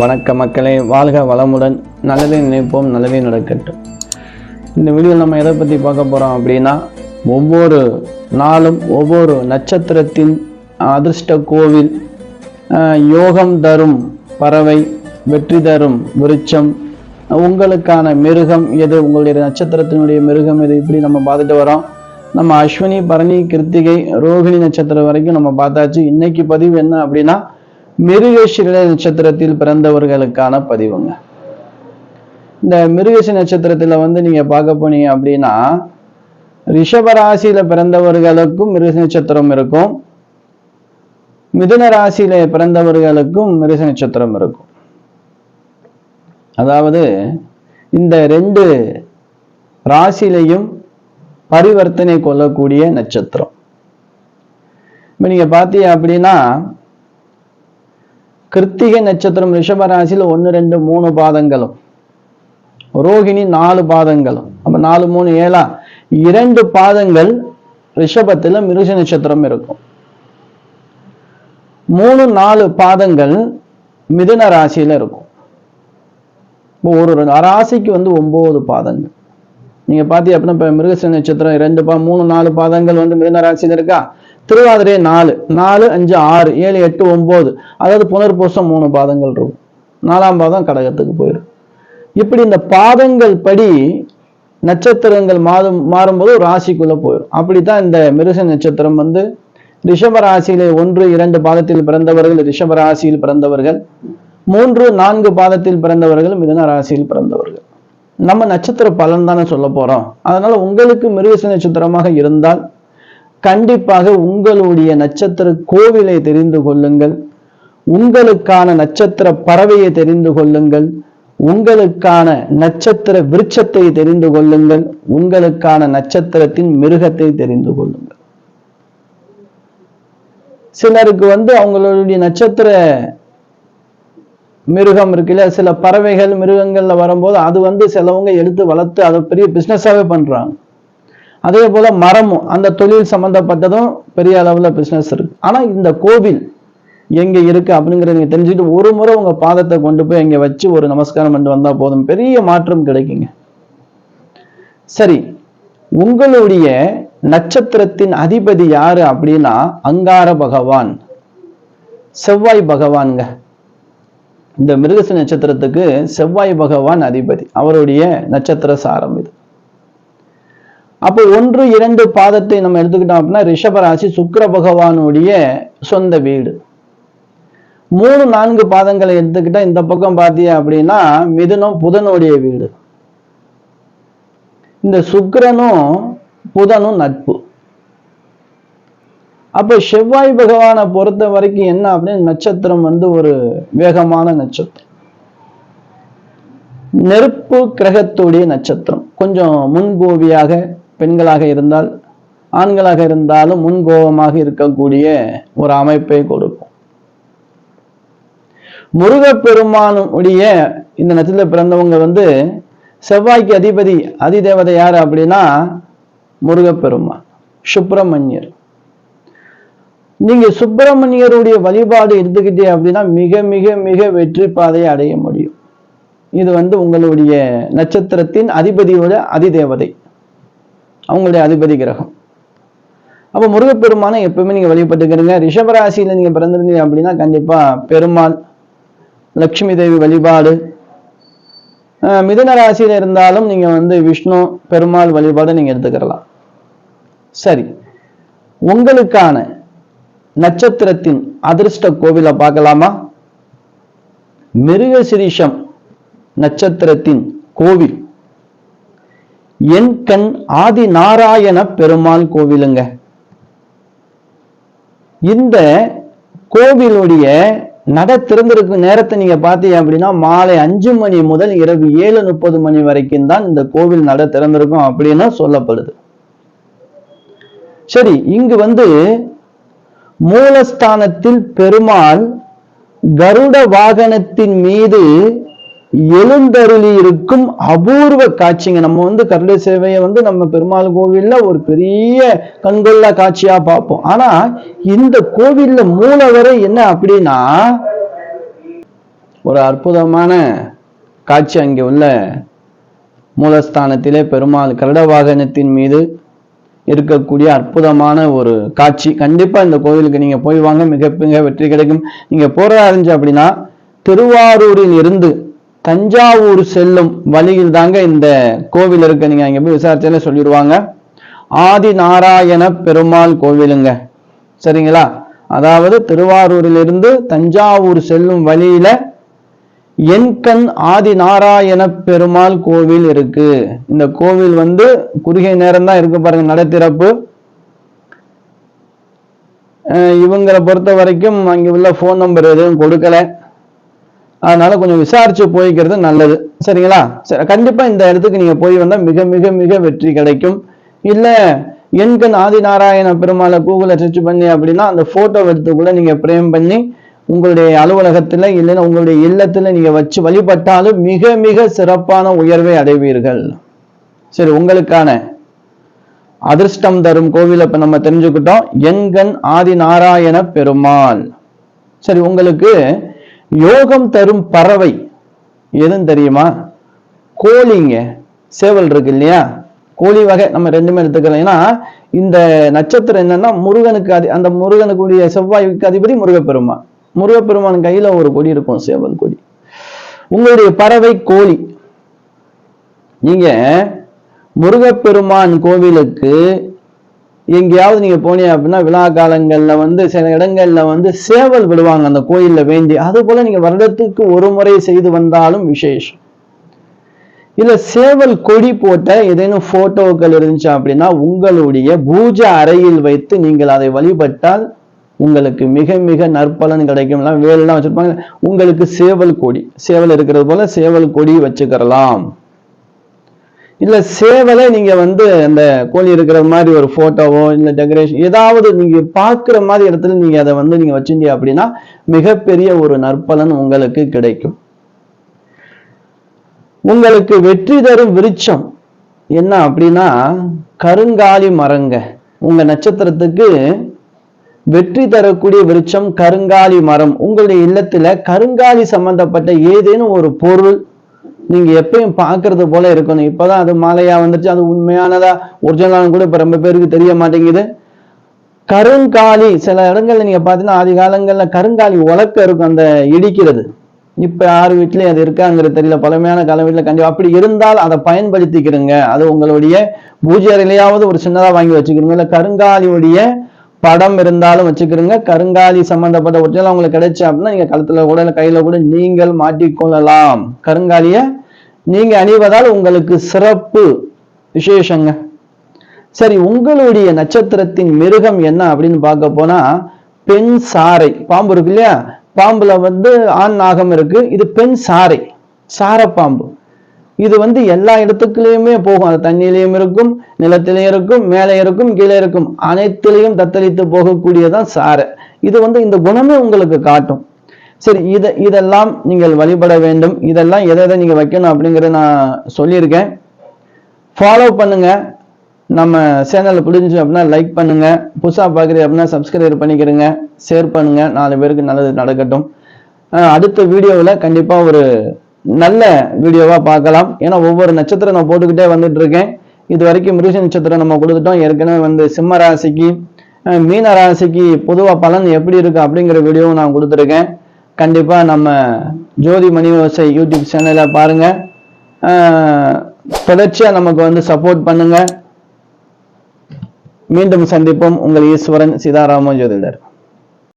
வணக்க மக்களே வாழ்க வளமுடன் நல்லதே நினைப்போம் நல்லதே நடக்கட்டும். இந்த வீடியோ நம்ம எதை பற்றி பார்க்க போகிறோம் அப்படின்னா ஒவ்வொரு நாளும் ஒவ்வொரு நட்சத்திரத்தின் அதிர்ஷ்ட கோவில் யோகம் தரும் பறவை வெற்றி தரும் விருட்சம் உங்களுக்கான மிருகம் எது உங்களுடைய நட்சத்திரத்தினுடைய மிருகம் எது இப்படி நம்ம பார்த்துட்டு வரோம். நம்ம அஸ்வினி பரணி கிருத்திகை ரோகிணி நட்சத்திரம் வரைக்கும் நம்ம பார்த்தாச்சு. இன்னைக்கு பதிவு என்ன அப்படின்னா மிருகஷிர நட்சத்திரத்தில் பிறந்தவர்களுக்கான பதிவுங்க. இந்த மிருகசி நட்சத்திரத்துல வந்து நீங்க பார்க்க போனீங்க அப்படின்னா ரிஷபராசியில பிறந்தவர்களுக்கும் மிருக நட்சத்திரம் இருக்கும். மிதுன ராசியில பிறந்தவர்களுக்கும் மிருக நட்சத்திரம் இருக்கும். அதாவது இந்த ரெண்டு ராசியிலையும் பரிவர்த்தனை கொள்ளக்கூடிய நட்சத்திரம். இப்ப நீங்க பார்த்தீங்க அப்படின்னா கிருத்திகை நட்சத்திரம் ரிஷபராசியில் ஒன்று ரெண்டு மூணு பாதங்களும். ரோகிணி நாலு பாதங்களும். அப்ப நாலு மூணு ஏழா? இரண்டு பாதங்கள் ரிஷபத்துல மிருக நட்சத்திரம் இருக்கும். மூணு நாலு பாதங்கள் மிதுன ராசியில இருக்கும். இப்போ ஒரு ராசிக்கு வந்து ஒன்பது பாதங்கள். நீங்க பாத்தீங்க அப்படின்னா இப்ப மிருகச நட்சத்திரம் ரெண்டு பா மூணு நாலு பாதங்கள் வந்து மிதுன ராசியில இருக்கா? திருவாதிரை நாலு நாலு அஞ்சு ஆறு ஏழு எட்டு ஒம்பது அதாவது புனர்பூசம் மூணு பாதங்கள் இருக்கும். நாலாம் பாதம் கடகத்துக்கு போயிடும் இப்படி இந்த பாதங்கள் படி நட்சத்திரங்கள் மாறும் மாறும்போது ஒரு போயிடும் அப்படித்தான் இந்த மிருச நட்சத்திரம் வந்து ரிஷப ராசியிலே ஒன்று இரண்டு பாதத்தில் பிறந்தவர்கள் ரிஷப ராசியில் பிறந்தவர்கள் மூன்று நான்கு பாதத்தில் பிறந்தவர்கள் மிதுன ராசியில் பிறந்தவர்கள். நம்ம நட்சத்திர பலன் தானே சொல்ல போறோம். அதனால உங்களுக்கு மிருகச நட்சத்திரமாக இருந்தால் கண்டிப்பாக உங்களுடைய நட்சத்திர கோவிலை தெரிந்து கொள்ளுங்கள். உங்களுக்கான நட்சத்திர பறவையை தெரிந்து கொள்ளுங்கள். உங்களுக்கான நட்சத்திர விருட்சத்தை தெரிந்து கொள்ளுங்கள். உங்களுக்கான நட்சத்திரத்தின் மிருகத்தை தெரிந்து கொள்ளுங்கள். சிலருக்கு வந்து அவங்களுடைய நட்சத்திர மிருகம் இருக்குல்ல சில பறவைகள் மிருகங்கள்ல வரும்போது அது வந்து சிலவங்க எடுத்து வளர்த்து அதை பெரிய பிசினஸாவே பண்றாங்க. அதே போல மரமும் அந்த தொழில் சம்பந்தப்பட்டதும் பெரிய அளவில் பிஸ்னஸ் இருக்கு. ஆனால் இந்த கோவில் எங்கே இருக்கு அப்படிங்கிறத நீங்கள் தெரிஞ்சுக்கிட்டு ஒரு முறை உங்கள் பாதத்தை கொண்டு போய் இங்கே வச்சு ஒரு நமஸ்காரம் பண்ணிட்டு வந்தால் போதும். பெரிய மாற்றம் கிடைக்குங்க. சரி உங்களுடைய நட்சத்திரத்தின் அதிபதி யாரு அப்படின்னா அங்கார பகவான். செவ்வாய் பகவான்ங்க. இந்த மிருகச நட்சத்திரத்துக்கு செவ்வாய் பகவான் அதிபதி. அவருடைய நட்சத்திர சாரம் இது. அப்போ ஒன்று இரண்டு பாதத்தை நம்ம எடுத்துக்கிட்டோம் அப்படின்னா ரிஷபராசி சுக்கர பகவானுடைய சொந்த வீடு. மூணு நான்கு பாதங்களை எடுத்துக்கிட்டா இந்த பக்கம் பார்த்தீங்க அப்படின்னா மிதுனம் புதனுடைய வீடு. இந்த சுக்கரனும் புதனும் நட்பு. அப்ப செவ்வாய் பகவானை பொறுத்த வரைக்கும் என்ன அப்படின்னு நட்சத்திரம் வந்து ஒரு வேகமான நட்சத்திரம். நெருப்பு கிரகத்துடைய நட்சத்திரம். கொஞ்சம் முன்கோவியாக பெண்களாக இருந்தால் ஆண்களாக இருந்தாலும் முன்கோபமாக இருக்கக்கூடிய ஒரு அமைப்பை கொடுக்கும். முருகப்பெருமானுடைய இந்த நட்சத்திர பிறந்தவங்க வந்து செவ்வாய்க்கு அதிபதி அதிதேவதை யாரு அப்படின்னா முருகப்பெருமான் சுப்பிரமணியர். நீங்க சுப்பிரமணியருடைய வழிபாடு இருந்துக்கிட்டே அப்படின்னா மிக மிக மிக வெற்றி பாதையை அடைய முடியும். இது வந்து உங்களுடைய நட்சத்திரத்தின் அதிபதியோட அதிதேவதை. அவங்களுடைய அதிபதி கிரகம். அப்போ முருகப்பெருமானை எப்பவுமே நீங்க வழிபட்டுக்கிறீங்க. ரிஷபராசியில நீங்க பிறந்திருந்தீங்க அப்படின்னா கண்டிப்பா பெருமாள் லட்சுமி தேவி வழிபாடு. அஹ் மிதுன ராசியில இருந்தாலும் நீங்க வந்து விஷ்ணு பெருமாள் வழிபாடு நீங்க எடுத்துக்கிறலாம் சரி. உங்களுக்கான நட்சத்திரத்தின் அதிர்ஷ்ட கோவிலை பார்க்கலாமா? மிருகசிரீஷம் நட்சத்திரத்தின் கோவில். என் கண் ஆதி நாராயண பெருமாள் கோவிலுங்க. இந்த கோவிலுடைய நட திறந்திருக்கும் நேரத்தை நீங்க பார்த்தீங்க அப்படின்னா மாலை அஞ்சு மணி முதல் இரவு ஏழு முப்பது மணி வரைக்கும் தான் இந்த கோவில் நட திறந்திருக்கும் அப்படின்னு சொல்லப்படுது. சரி இங்கு வந்து மூலஸ்தானத்தில் பெருமாள் கருட வாகனத்தின் மீது எழுந்தருளி இருக்கும் அபூர்வ காட்சிங்க. நம்ம வந்து கருட சேவையை வந்து நம்ம பெருமாள் கோவில்ல ஒரு பெரிய கண்கொள்ளா காட்சியா பார்ப்போம். ஆனா இந்த கோவில்ல மூலவரை என்ன அப்படின்னா ஒரு அற்புதமான காட்சி அங்கே உள்ள மூலஸ்தானத்திலே பெருமாள் கருட வாகனத்தின் மீது இருக்கக்கூடிய அற்புதமான ஒரு காட்சி. கண்டிப்பா இந்த கோவிலுக்கு நீங்க போய் வாங்க மிக மிக வெற்றி கிடைக்கும். நீங்க போறதா இருந்துச்சு அப்படின்னா திருவாரூரில் இருந்து தஞ்சாவூர் செல்லும் வழியில் தாங்க இந்த கோவில் இருக்கு. நீங்க அங்க போய் விசாரிச்சாலே சொல்லிடுவாங்க ஆதி நாராயண பெருமாள் கோவிலுங்க. சரிங்களா? அதாவது திருவாரூரிலிருந்து தஞ்சாவூர் செல்லும் வழியில என்கண் ஆதி நாராயண பெருமாள் கோவில் இருக்கு. இந்த கோவில் வந்து குறுகிய நேரம் தான் இருக்கு பாருங்க நடைத்திறப்பு. இவங்களை பொறுத்த வரைக்கும் அங்க உள்ள ஃபோன் நம்பர் எதுவும் கொடுக்கல. அதனால கொஞ்சம் விசாரிச்சு போய்க்கிறது நல்லது. சரிங்களா? சரி கண்டிப்பா இந்த இடத்துக்கு நீங்க போய் வந்தா மிக மிக மிக வெற்றி கிடைக்கும். இல்ல எண்கண் ஆதிநாராயண பெருமாளை கூகுள சர்ச் பண்ணி அப்படின்னா அந்த போட்டோ எடுத்துக்குள்ள நீங்க பிரேம் பண்ணி உங்களுடைய அலுவலகத்துல இல்லைன்னா உங்களுடைய இல்லத்துல நீங்க வச்சு வழிபட்டாலும் மிக மிக சிறப்பான உயர்வை அடைவீர்கள். சரி உங்களுக்கான அதிர்ஷ்டம் தரும் கோவில் இப்ப நம்ம தெரிஞ்சுக்கிட்டோம். எண்கண் ஆதி நாராயண பெருமாள். சரி உங்களுக்கு யோகம் தரும் பறவை எதுன்னு தெரியுமா? கோழிங்க. சேவல் இருக்கு இல்லையா? கோழி வகை நம்ம ரெண்டுமே எடுத்துக்கலாம். ஏன்னா இந்த நட்சத்திரம் என்னன்னா முருகனுக்கு அதி அந்த முருகனுக்குரிய செவ்வாய்க்கு அதிபதி முருகப்பெருமான். முருகப்பெருமான் கையில ஒரு கொடி இருக்கும் சேவல் கொடி. உங்களுடைய பறவை கோழி. நீங்க முருகப்பெருமான் கோவிலுக்கு எங்கேயாவது நீங்க போனீங்க அப்படின்னா விழா காலங்கள்ல வந்து சில இடங்கள்ல வந்து சேவல் விடுவாங்க அந்த கோயில்ல வேண்டி. அது போல நீங்க வருடத்துக்கு ஒரு முறை செய்து வந்தாலும் விசேஷம். இல்ல சேவல் கொடி போட்ட ஏதேனும் போட்டோக்கள் இருந்துச்சு அப்படின்னா உங்களுடைய பூஜை அறையில் வைத்து நீங்கள் அதை வழிபட்டால் உங்களுக்கு மிக மிக நற்பலன் கிடைக்கும். எல்லாம் வேலைலாம் வச்சிருப்பாங்க. உங்களுக்கு சேவல் கொடி சேவல் இருக்கிறது போல சேவல் கொடி வச்சுக்கிறலாம். இல்ல சேவலை நீங்க வந்து அந்த கோழி இருக்கிற மாதிரி ஒரு போட்டோவோ இல்ல டெக்கரேஷன் ஏதாவது நீங்க பார்க்குற மாதிரி இடத்துல நீங்க அதை வந்து நீங்க வச்சிருந்தீங்க அப்படின்னா மிகப்பெரிய ஒரு நற்பலன் உங்களுக்கு கிடைக்கும். உங்களுக்கு வெற்றி தரும் விருட்சம் என்ன அப்படின்னா கருங்காலி மரங்க. உங்க நட்சத்திரத்துக்கு வெற்றி தரக்கூடிய விருட்சம் கருங்காலி மரம். உங்களுடைய இல்லத்துல கருங்காலி சம்பந்தப்பட்ட ஏதேனும் ஒரு பொருள் நீங்க எப்பயும் பாக்குறது போல இருக்கணும். இப்பதான் அது மாலையா வந்துருச்சு அது உண்மையானதா ஒரிஜினலான கூட இப்ப ரொம்ப பேருக்கு தெரிய மாட்டேங்குது. கருங்காலி சில இடங்கள்ல நீங்க பாத்தீங்கன்னா ஆதி காலங்கள்ல கருங்காலி உலக்க இருக்கும் அந்த இடிக்கிறது. இப்ப யார் வீட்லயும் அது இருக்காங்கிறது தெரியல. பழமையான கால வீட்டுல கண்டிப்பா அப்படி இருந்தால் அதை பயன்படுத்திக்கிறங்க. அது உங்களுடைய பூஜை அறையிலையாவது ஒரு சின்னதா வாங்கி வச்சுக்கிறீங்க இல்ல கருங்காலியுடைய படம் இருந்தாலும் வச்சுக்கிறீங்க கருங்காலி சம்பந்தப்பட்ட ஒரிஜினல் உங்களுக்கு கிடைச்சு அப்படின்னா நீங்கள் கழுத்துல கூட இல்லை கையில கூட நீங்கள் மாட்டிக்கொள்ளலாம். கருங்காலியை நீங்க அணிவதால் உங்களுக்கு சிறப்பு விசேஷங்க. சரி உங்களுடைய நட்சத்திரத்தின் மிருகம் என்ன அப்படின்னு பார்க்க போனா பெண் சாரை பாம்பு இருக்கு இல்லையா? பாம்புல வந்து ஆண் நாகம் இருக்கு. இது பெண் சாரை சாரப்பாம்பு. இது வந்து எல்லா இடத்துக்குலேயுமே போகும். அது தண்ணியிலையும் இருக்கும் நிலத்திலையும் இருக்கும் மேலே இருக்கும் கீழே இருக்கும். அனைத்திலையும் தத்தளித்து போகக்கூடியதான் சாரை. இது வந்து இந்த குணமே உங்களுக்கு காட்டும். சரி இதை இதெல்லாம் நீங்கள் வழிபட வேண்டும். இதெல்லாம் எதை எதை நீங்கள் வைக்கணும் அப்படிங்கிறத நான் சொல்லியிருக்கேன். ஃபாலோ பண்ணுங்க. நம்ம சேனலில் பிடிச்சி அப்படின்னா லைக் பண்ணுங்க. புதுசாக பார்க்குறீங்க அப்படின்னா சப்ஸ்கிரைப் பண்ணிக்கிறங்க ஷேர் பண்ணுங்க. நாலு பேருக்கு நல்லது நடக்கட்டும். அடுத்த வீடியோவில் கண்டிப்பாக ஒரு நல்ல வீடியோவாக பார்க்கலாம். ஏன்னா ஒவ்வொரு நட்சத்திரம் நான் போட்டுக்கிட்டே வந்துட்டு இருக்கேன் இது வரைக்கும் மிருக நட்சத்திரம் நம்ம கொடுத்துட்டோம். ஏற்கனவே வந்து சிம்ம ராசிக்கு மீன ராசிக்கு பொதுவாக பலன் எப்படி இருக்கு அப்படிங்கிற வீடியோவும் நான் கொடுத்துருக்கேன். கண்டிப்பாக நம்ம ஜோதி மணிவசை யூடியூப் சேனலை பாருங்க. தொடர்ச்சியாக தொடர்ச்சியா நமக்கு வந்து சப்போர்ட் பண்ணுங்க. மீண்டும் சந்திப்போம். உங்கள் ஈஸ்வரன் சீதாராம ஜோதிடர்.